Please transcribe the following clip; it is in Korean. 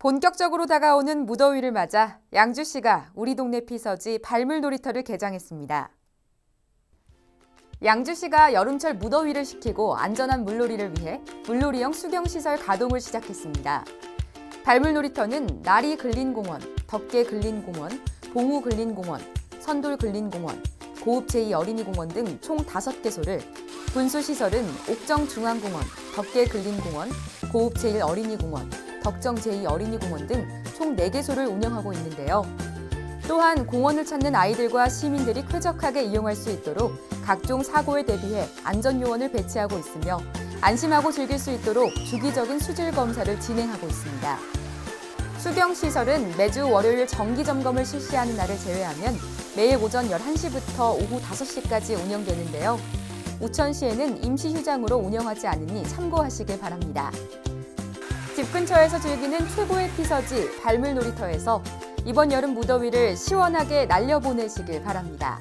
본격적으로 다가오는 무더위를 맞아 양주시가 우리 동네 피서지 발물 놀이터를 개장했습니다. 양주시가 여름철 무더위를 식히고 안전한 물놀이를 위해 물놀이형 수경시설 가동을 시작했습니다. 발물 놀이터는 나리 근린공원, 덕계 근린공원, 봉우 근린공원, 선돌 근린공원, 고읍 제2 어린이공원 등 총 5개소를 분수시설은 옥정 중앙공원, 덕계 근린공원, 고읍 제1 어린이공원, 덕정 제2 어린이공원 등 총 4개소를 운영하고 있는데요. 또한 공원을 찾는 아이들과 시민들이 쾌적하게 이용할 수 있도록 각종 사고에 대비해 안전요원을 배치하고 있으며 안심하고 즐길 수 있도록 주기적인 수질 검사를 진행하고 있습니다. 수경시설은 매주 월요일 정기 점검을 실시하는 날을 제외하면 매일 오전 11시부터 오후 5시까지 운영되는데요. 우천시에는 임시휴장으로 운영하지 않으니 참고하시길 바랍니다. 집 근처에서 즐기는 최고의 피서지 발물 놀이터에서 이번 여름 무더위를 시원하게 날려보내시길 바랍니다.